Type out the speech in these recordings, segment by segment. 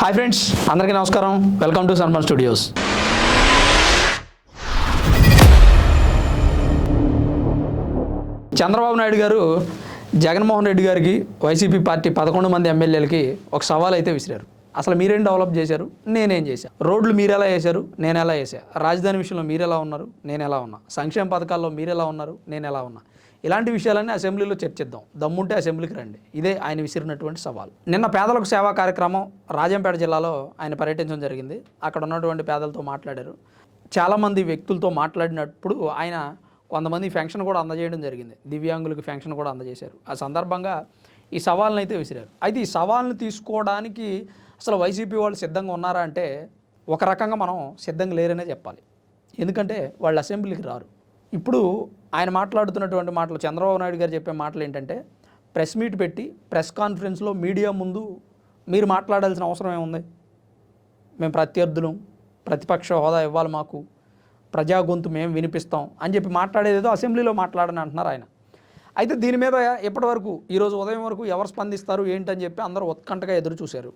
Hi friends అందరికీ నమస్కారం. Welcome to Sanman studios. Chandrababu Naidu garu Jaganmohan Reddy గారికి YCP party పదకొండు మంది ఎమ్మెల్యేలకి ఒక సవాల్ అయితే విసిరారు. అసలు మీరేం డెవలప్ చేశారు? నేనేం చేశాను రోడ్లు మీరు ఎలా వేశారు? నేను ఎలా వేసా రాజధాని విషయంలో మీరు ఎలా ఉన్నారు? నేను ఎలా ఉన్నా? సంక్షేమ పథకాల్లో మీరు ఎలా ఉన్నారు? నేను ఎలా ఉన్నా? ఇలాంటి విషయాలన్నీ అసెంబ్లీలో చర్చిద్దాం. దమ్ముంటే అసెంబ్లీకి రండి. ఇదే ఆయన విసిరినటువంటి సవాల్. నిన్న పేదలకు సేవా కార్యక్రమం రాజంపేట జిల్లాలో ఆయన పర్యటించడం జరిగింది. అక్కడ ఉన్నటువంటి పేదలతో మాట్లాడారు. చాలామంది వ్యక్తులతో మాట్లాడినప్పుడు ఆయన కొంతమంది ఫెన్షన్ కూడా అందజేయడం జరిగింది. దివ్యాంగులకు ఫెన్షన్ కూడా అందజేశారు. ఆ సందర్భంగా ఈ సవాల్ని అయితే విసిరారు. అయితే ఈ సవాల్ని తీసుకోవడానికి అసలు వైసీపీ వాళ్ళు సిద్ధంగా ఉన్నారా అంటే ఒక రకంగా మనం సిద్ధంగా లేరనే చెప్పాలి. ఎందుకంటే వాళ్ళు అసెంబ్లీకి రారు. ఇప్పుడు ఆయన మాట్లాడుతున్నటువంటి మాటలు చంద్రబాబు నాయుడు గారు చెప్పే మాటలు ఏంటంటే ప్రెస్ మీట్ పెట్టి ప్రెస్ కాన్ఫరెన్స్లో మీడియా ముందు మీరు మాట్లాడాల్సిన అవసరం ఏముంది? మేము ప్రత్యర్థులం ప్రతిపక్ష హోదా ఇవ్వాలి మాకు ప్రజా గొంతు మేము వినిపిస్తాం అని చెప్పి మాట్లాడేదేదో అసెంబ్లీలో మాట్లాడని అంటున్నారు ఆయన. అయితే దీని మీద ఇప్పటివరకు ఈరోజు ఉదయం వరకు ఎవరు స్పందిస్తారు ఏంటని చెప్పి అందరూ ఉత్కంఠగా ఎదురు చూశారు.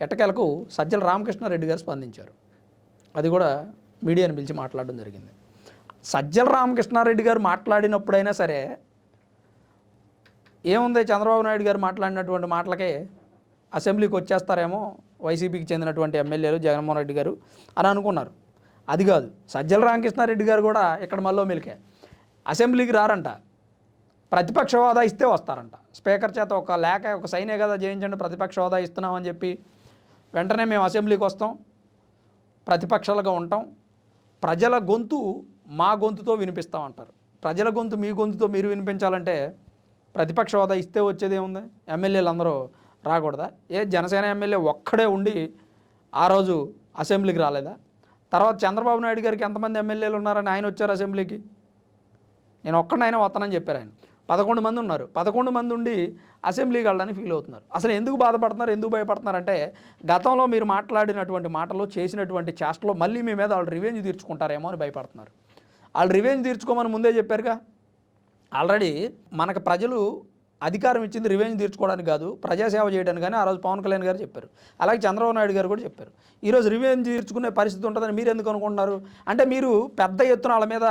ఎట్టకేలకు సజ్జల రామకృష్ణారెడ్డి గారు స్పందించారు. అది కూడా మీడియాని పిలిచి మాట్లాడడం జరిగింది. సజ్జల రామకృష్ణారెడ్డి గారు మాట్లాడినప్పుడైనా సరే ఏముంది చంద్రబాబు నాయుడు గారు మాట్లాడినటువంటి మాటలకే అసెంబ్లీకి వచ్చేస్తారేమో వైసీపీకి చెందినటువంటి ఎమ్మెల్యేలు జగన్మోహన్ రెడ్డి గారు అని అనుకున్నారు. అది కాదు సజ్జల రామకృష్ణారెడ్డి గారు కూడా ఇక్కడ మళ్ళీ మెలికే. అసెంబ్లీకి రారంట. ప్రతిపక్ష హోదా ఇస్తే వస్తారంట. స్పీకర్ చేత ఒక లేఖ ఒక సైనే కదా చేయించండి ప్రతిపక్ష హోదా ఇస్తున్నామని చెప్పి వెంటనే మేము అసెంబ్లీకి వస్తాం. ప్రతిపక్షాలుగా ఉంటాం. ప్రజల గొంతు మా గొంతుతో వినిపిస్తాం అంటారు ప్రజల గొంతు మీ గొంతుతో మీరు వినిపించాలంటే ప్రతిపక్ష హోదా ఇస్తే వచ్చేది ఏముంది? ఎమ్మెల్యేలు అందరూ రాకూడదా? ఏ జనసేన ఎమ్మెల్యే ఒక్కడే ఉండి ఆ రోజు అసెంబ్లీకి రాలేదా? తర్వాత చంద్రబాబు నాయుడు గారికి ఎంతమంది ఎమ్మెల్యేలు ఉన్నారని ఆయన వచ్చారు అసెంబ్లీకి? నేను ఒక్కడైనా వస్తానని చెప్పారు ఆయన. పదకొండు మంది ఉన్నారు. పదకొండు మంది ఉండి అసెంబ్లీకి వెళ్ళడానికి ఫీల్ అవుతున్నారు. అసలు ఎందుకు బాధపడుతున్నారు? ఎందుకు భయపడుతున్నారు? అంటే గతంలో మీరు మాట్లాడినటువంటి మాటలు చేసినటువంటి చేష్టలో మళ్ళీ మీ మీద వాళ్ళు రివెంజ్ తీర్చుకుంటారేమో అని భయపడుతున్నారు. వాళ్ళు రివెంజ్ తీర్చుకోమని ముందే చెప్పారుగా. ఆల్రెడీ మనకు ప్రజలు అధికారం ఇచ్చింది రివెంజ్ తీర్చుకోవడానికి కాదు ప్రజాసేవ చేయడానికి కానీ ఆ రోజు పవన్ కళ్యాణ్ గారు చెప్పారు. అలాగే చంద్రబాబు నాయుడు గారు కూడా చెప్పారు. ఈరోజు రివెంజ్ తీర్చుకునే పరిస్థితి ఉంటుందని మీరు ఎందుకు అనుకుంటున్నారు? అంటే మీరు పెద్ద ఎత్తున వాళ్ళ మీద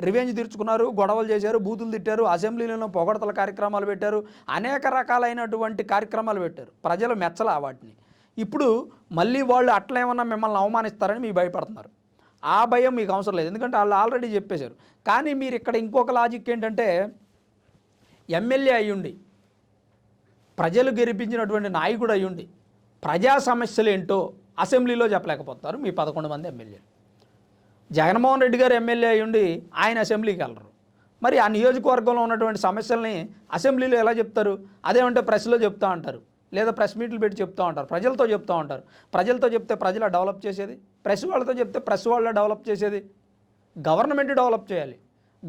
రివెంజ్ తీర్చుకున్నారు గొడవలు చేశారు బూతులు తిట్టారు అసెంబ్లీలో పొగడతల కార్యక్రమాలు పెట్టారు అనేక రకాలైనటువంటి కార్యక్రమాలు పెట్టారు. ప్రజలు మెచ్చల వాటిని. ఇప్పుడు మళ్ళీ వాళ్ళు అట్లా ఏమన్నా మిమ్మల్ని అవమానిస్తారని మీ భయపడుతున్నారు. ఆ భయం మీకు అవసరం లేదు. ఎందుకంటే వాళ్ళు ఆల్రెడీ చెప్పేశారు. కానీ మీరు ఇక్కడ ఇంకొక లాజిక్ ఏంటంటే ఎమ్మెల్యే అయ్యుండి ప్రజలు గెలిపించినటువంటి నాయకుడు అయ్యుండి ప్రజా సమస్యలు ఏంటో అసెంబ్లీలో చెప్పలేకపోతారు మీ పదకొండు మంది ఎమ్మెల్యేలు. జగన్మోహన్ రెడ్డి గారు ఎమ్మెల్యే అయ్యుండి ఆయన అసెంబ్లీకి వెళ్ళరు. మరి ఆ నియోజకవర్గంలో ఉన్నటువంటి సమస్యల్ని అసెంబ్లీలో ఎలా చెప్తారు? అదేమంటే ప్రెస్లో చెప్తా అంటారు. లేదా ప్రెస్ మీట్లు పెట్టి చెప్తూ ఉంటారు. ప్రజలతో చెప్తూ ఉంటారు. ప్రజలతో చెప్తే ప్రజలు డెవలప్ చేసేది? ప్రెస్ వాళ్ళతో చెప్తే ప్రెస్ వాళ్ళ డెవలప్ చేసేది? గవర్నమెంట్ డెవలప్ చేయాలి.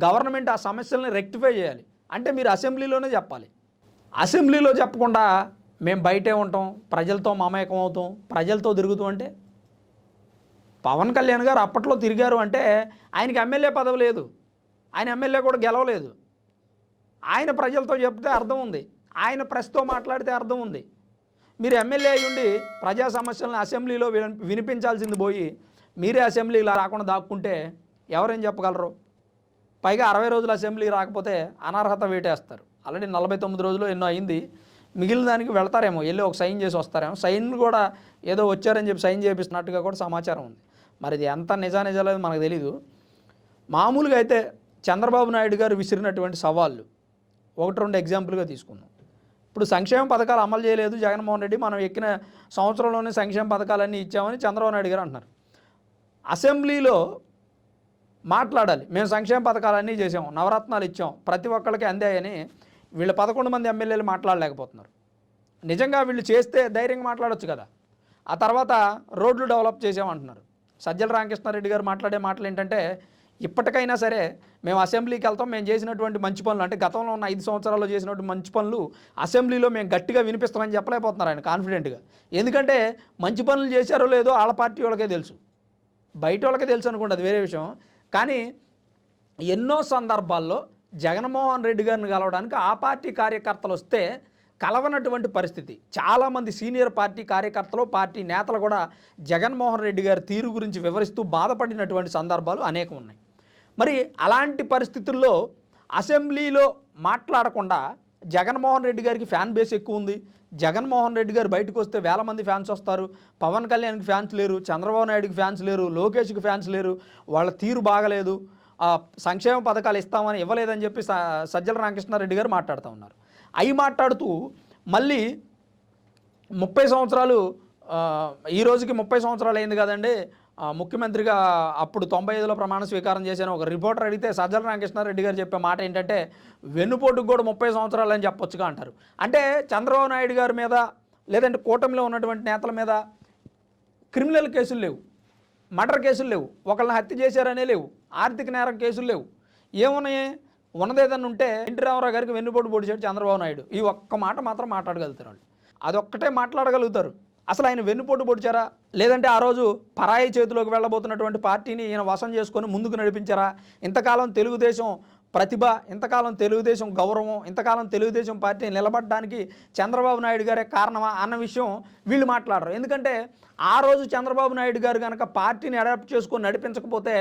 గవర్నమెంట్ ఆ సమస్యల్ని రెక్టిఫై చేయాలి. అంటే మీరు అసెంబ్లీలోనే చెప్పాలి. అసెంబ్లీలో చెప్పకుండా మేము బయటే ఉంటాం ప్రజలతో మమేకం అవుతాం ప్రజలతో తిరుగుతూ అంటే? పవన్ కళ్యాణ్ గారు అప్పట్లో తిరిగారు అంటే ఆయనకి ఎమ్మెల్యే పదవి లేదు. ఆయన ఎమ్మెల్యే కూడా గెలవలేదు. ఆయన ప్రజలతో చెప్తే అర్థం ఉంది. ఆయన ప్రెస్తో మాట్లాడితే అర్థం ఉంది. మీరు ఎమ్మెల్యే అయ్యుండి ప్రజా సమస్యలను అసెంబ్లీలో వినిపించాల్సింది పోయి మీరే అసెంబ్లీలో రాకుండా దాక్కుంటే ఎవరేం చెప్పగలరు? పైగా అరవై రోజులు అసెంబ్లీ రాకపోతే అనర్హత వేటేస్తారు. ఆల్రెడీ నలభై తొమ్మిది రోజులు ఎన్నో అయింది. మిగిలిన దానికి వెళ్తారేమో వెళ్ళి ఒక సైన్ చేసి వస్తారేమో. సైన్ కూడా ఏదో వచ్చారని చెప్పి సైన్ చేపిస్తున్నట్టుగా కూడా సమాచారం ఉంది. మరి ఇది ఎంత నిజానిజాలేదు మనకు తెలీదు. మామూలుగా అయితే చంద్రబాబు నాయుడు గారు విసిరినటువంటి సవాళ్ళు ఒకటి రెండు ఎగ్జాంపుల్గా తీసుకుందాం. ఇప్పుడు సంక్షేమ పథకాలు అమలు చేయలేదు జగన్మోహన్ రెడ్డి. మనం ఎక్కిన సంవత్సరంలోనే సంక్షేమ పథకాలన్నీ ఇచ్చామని చంద్రబాబు నాయుడు గారు అంటున్నారు. అసెంబ్లీలో మాట్లాడాలి. మేము సంక్షేమ పథకాలన్నీ చేసాం నవరత్నాలు ఇచ్చాం ప్రతి ఒక్కరికి అందాయని వీళ్ళ పదకొండు మంది ఎమ్మెల్యేలు మాట్లాడలేకపోతున్నారు. నిజంగా వీళ్ళు చేస్తే ధైర్యంగా మాట్లాడొచ్చు కదా. ఆ తర్వాత రోడ్లు డెవలప్ చేసామంటున్నారు. సజ్జల రామకృష్ణారెడ్డి గారు మాట్లాడే మాటలు ఏంటంటే ఇప్పటికైనా సరే మేము అసెంబ్లీకి వెళ్తాం మేము చేసినటువంటి మంచి పనులు అంటే గతంలో ఉన్న ఐదు సంవత్సరాల్లో చేసినటువంటి మంచి పనులు అసెంబ్లీలో మేము గట్టిగా వినిపిస్తామని చెప్పలేకపోతున్నారు ఆయన కాన్ఫిడెంట్గా. ఎందుకంటే మంచి పనులు చేశారో లేదో వాళ్ళ పార్టీ వాళ్ళకే తెలుసు. బయట వాళ్ళకే తెలుసు అనుకోండి అది వేరే విషయం. కానీ ఎన్నో సందర్భాల్లో జగన్మోహన్ రెడ్డి గారిని కలవడానికి ఆ పార్టీ కార్యకర్తలు వస్తే కలవనటువంటి పరిస్థితి. చాలామంది సీనియర్ పార్టీ కార్యకర్తలు పార్టీ నేతలు కూడా జగన్మోహన్ రెడ్డి గారి తీరు గురించి వివరిస్తూ బాధపడినటువంటి సందర్భాలు అనేకం ఉన్నాయి. మరి అలాంటి పరిస్థితుల్లో అసెంబ్లీలో మాట్లాడకుండా జగన్మోహన్ రెడ్డి గారికి ఫ్యాన్ బేస్ ఎక్కువ ఉంది. జగన్మోహన్ రెడ్డి గారు బయటకు వస్తే వేల మంది ఫ్యాన్స్ వస్తారు. పవన్ కళ్యాణ్కి ఫ్యాన్స్ లేరు. చంద్రబాబు నాయుడుకి ఫ్యాన్స్ లేరు. లోకేష్కి ఫ్యాన్స్ లేరు. వాళ్ళ తీరు బాగలేదు. సంక్షేమ పథకాలు ఇస్తామని ఇవ్వలేదని చెప్పి స- సజ్జల రామకృష్ణారెడ్డి గారు మాట్లాడుతూ ఉన్నారు. అవి మాట్లాడుతూ మళ్ళీ ముప్పై సంవత్సరాలు ఈ రోజుకి ముప్పై సంవత్సరాలు అయింది కదండి. ముఖ్యమంత్రిగా అప్పుడు తొంభై ఐదులో ప్రమాణ స్వీకారం చేశాను. ఒక రిపోర్టర్ అడిగితే సజ్జల రామకృష్ణారెడ్డి గారు చెప్పే మాట ఏంటంటే వెన్నుపోటుకు కూడా ముప్పై సంవత్సరాలు అని చెప్పొచ్చుగా అంటారు. అంటే చంద్రబాబు నాయుడు గారి మీద లేదంటే కూటమిలో ఉన్నటువంటి నేతల మీద క్రిమినల్ కేసులు లేవు. మర్డర్ కేసులు లేవు. ఒకళ్ళని హత్య చేశారనే లేవు. ఆర్థిక నేరం కేసులు లేవు. ఏమున్నాయి? ఉన్నదేదన్నా ఉంటే ఎన్టీ రామారావు గారికి వెన్నుపోటు పొడిచాడు చంద్రబాబు నాయుడు. ఈ ఒక్క మాట మాత్రం మాట్లాడగలుగుతారు వాళ్ళు. అదొక్కటే మాట్లాడగలుగుతారు. అసలు ఆయన వెన్నుపోటు పొడిచారా? లేదంటే ఆ రోజు పరాయి చేతిలోకి వెళ్ళబోతున్నటువంటి పార్టీని ఈయన వశం చేసుకొని ముందుకు నడిపించారా? ఇంతకాలం తెలుగుదేశం ప్రతిభ ఇంతకాలం తెలుగుదేశం గౌరవం ఇంతకాలం తెలుగుదేశం పార్టీ నిలబడడానికి చంద్రబాబు నాయుడు గారే కారణమా అన్న విషయం వీళ్ళు మాట్లాడరు. ఎందుకంటే ఆ రోజు చంద్రబాబు నాయుడు గారు కనుక పార్టీని అడాప్ట్ చేసుకొని నడిపించకపోతే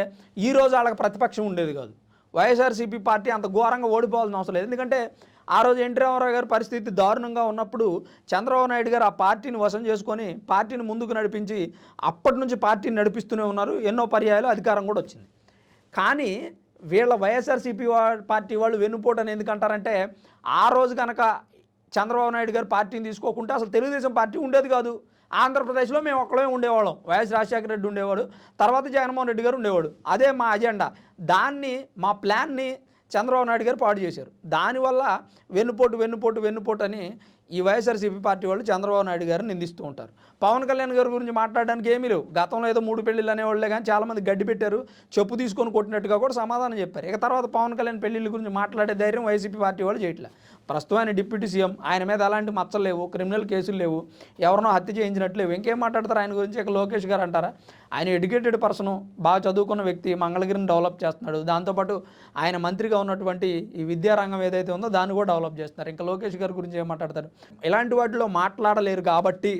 ఈ రోజు వాళ్ళకి ప్రతిపక్షం ఉండేది కాదు. వైఎస్ఆర్సీపీ పార్టీ అంత ఘోరంగా ఓడిపోవాల్సిన అవసరం లేదు. ఎందుకంటే ఆ రోజు ఎన్టీ రామారావు గారి పరిస్థితి దారుణంగా ఉన్నప్పుడు చంద్రబాబు నాయుడు గారు ఆ పార్టీని వశం చేసుకొని పార్టీని ముందుకు నడిపించి అప్పటి నుంచి పార్టీని నడిపిస్తూనే ఉన్నారు. ఎన్నో పర్యాయాలు అధికారం కూడా వచ్చింది. కానీ వీళ్ళ వైఎస్ఆర్సీపీ పార్టీ వాళ్ళు వెన్నుపోటని ఎందుకంటారంటే ఆ రోజు కనుక చంద్రబాబు నాయుడు గారు పార్టీని తీసుకోకుంటే అసలు తెలుగుదేశం పార్టీ ఉండేది కాదు. ఆంధ్రప్రదేశ్లో మేము ఒక్కడమే ఉండేవాళ్ళం. వైఎస్ రాజశేఖర రెడ్డి ఉండేవాడు. తర్వాత జగన్మోహన్ రెడ్డి గారు ఉండేవాడు. అదే మా అజెండా. దాన్ని మా ప్లాన్ని చంద్రబాబు నాయుడు గారు పాడు చేశారు. దానివల్ల వెన్నుపోటు వెన్నుపోటు వెన్నుపోటు అని ఈ వైఎస్ఆర్సీపీ పార్టీ వాళ్ళు చంద్రబాబు నాయుడు గారిని నిందిస్తూ ఉంటారు. పవన్ కళ్యాణ్ గారి గురించి మాట్లాడడానికి ఏమీ లేవు. గతంలో ఏదో మూడు పెళ్ళిళ్ళు అనేవాళ్ళే కానీ చాలామంది గడ్డి పెట్టారు. చెప్పు తీసుకొని కొట్టినట్టుగా కూడా సమాధానం చెప్పారు. ఇక తర్వాత పవన్ కళ్యాణ్ పెళ్ళిళ్ళ గురించి మాట్లాడే ధైర్యం వైసీపీ పార్టీ వాళ్ళు చేయట్లే. ప్రస్తుతం ఆయన డిప్యూటీ సీఎం ఆయన మీద అలాంటి మచ్చలు లేవు క్రిమినల్ కేసులు లేవు ఎవరినో హత్య చేయించినట్లు లేవు. ఇంకేం మాట్లాడతారు? ఆయన గురించి ఇక లోకేష్ గారు అంటారా? ఆయన ఎడ్యుకేటెడ్ పర్సన్ బాగా చదువుకున్న వ్యక్తి మంగళగిరిని డెవలప్ చేస్తున్నాడు. దాంతోపాటు ఆయన మంత్రిగా ఉన్నటువంటి ఈ విద్యారంగం ఏదైతే ఉందో దాన్ని కూడా డెవలప్ చేస్తున్నారు. ఇంకా లోకేష్ గారి గురించి ఏం మాట్లాడతారు? ఇలాంటి వాటిలో మాట్లాడలేరు కాబట్టి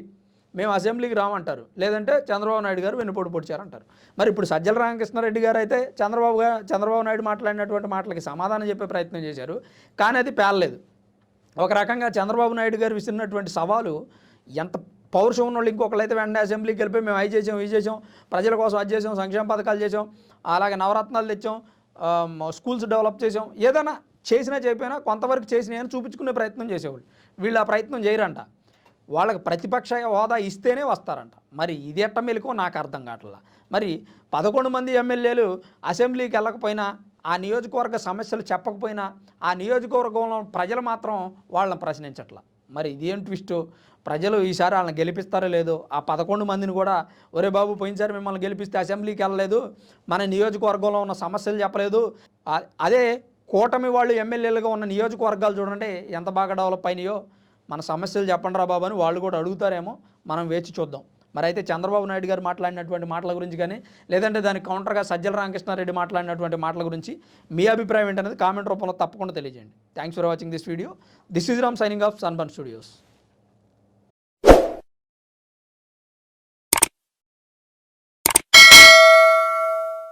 మేము అసెంబ్లీకి రామంటారు. లేదంటే చంద్రబాబు నాయుడు గారు వెన్నుపోటు పొడిచారంటారు. మరి ఇప్పుడు సజ్జల రామకృష్ణారెడ్డి గారు అయితే చంద్రబాబు గారు చంద్రబాబు నాయుడు మాట్లాడినటువంటి మాటలకి సమాధానం చెప్పే ప్రయత్నం చేశారు. కానీ అది పేలలేదు. ఒక రకంగా చంద్రబాబు నాయుడు గారు విసిరినటువంటి సవాలు ఎంత పౌరుషం ఉన్న వాళ్ళు అయితే వెంటనే అసెంబ్లీకి వెళ్ళిపోయి మేము అవి చేసాం ఇవి చేసాం ప్రజల కోసం అది చేసాం సంక్షేమ పథకాలు చేసాం అలాగే నవరత్నాలు తెచ్చాం స్కూల్స్ డెవలప్ చేసాం ఏదైనా చేసినా చెప్పినా కొంతవరకు చేసినాయని చూపించుకునే ప్రయత్నం చేసేవాళ్ళు. వీళ్ళు ఆ ప్రయత్నం చేయరంట. వాళ్ళకి ప్రతిపక్ష హోదా ఇస్తేనే వస్తారంట. మరి ఇది ఎట్ట మెలకు నాకు అర్థం కావట్లా. మరి పదకొండు మంది ఎమ్మెల్యేలు అసెంబ్లీకి వెళ్ళకపోయినా ఆ నియోజకవర్గ సమస్యలు చెప్పకపోయినా ఆ నియోజకవర్గంలో ప్రజలు మాత్రం వాళ్ళని ప్రశ్నించట్ల. మరి ఇదేం ట్విస్ట్? ప్రజలు ఈసారి వాళ్ళని గెలిపిస్తారో లేదో? ఆ పదకొండు మందిని కూడా ఒరే బాబు పోయినసారి మిమ్మల్ని గెలిపిస్తే అసెంబ్లీకి వెళ్ళలేదు. మన నియోజకవర్గంలో ఉన్న సమస్యలు చెప్పలేదు. అదే కూటమి వాళ్ళు ఎమ్మెల్యేలుగా ఉన్న నియోజకవర్గాలు చూడండి ఎంత బాగా డెవలప్ అయినాయో. మన సమస్యలు చెప్పండి రా బాబు అని వాళ్ళు కూడా అడుగుతారేమో. మనం వేచి చూద్దాం. మరి అయితే చంద్రబాబు నాయుడు గారు మాట్లాడినటువంటి మాటల గురించి కానీ లేదంటే దానికి కౌంటర్గా సజ్జల రామకృష్ణారెడ్డి మాట్లాడినటువంటి మాటల గురించి మీ అభిప్రాయం ఏంటనేది కామెంట్ రూపంలో తప్పకుండా తెలియజేయండి. Thanks for watching this video this is Ram signing off Sanban studios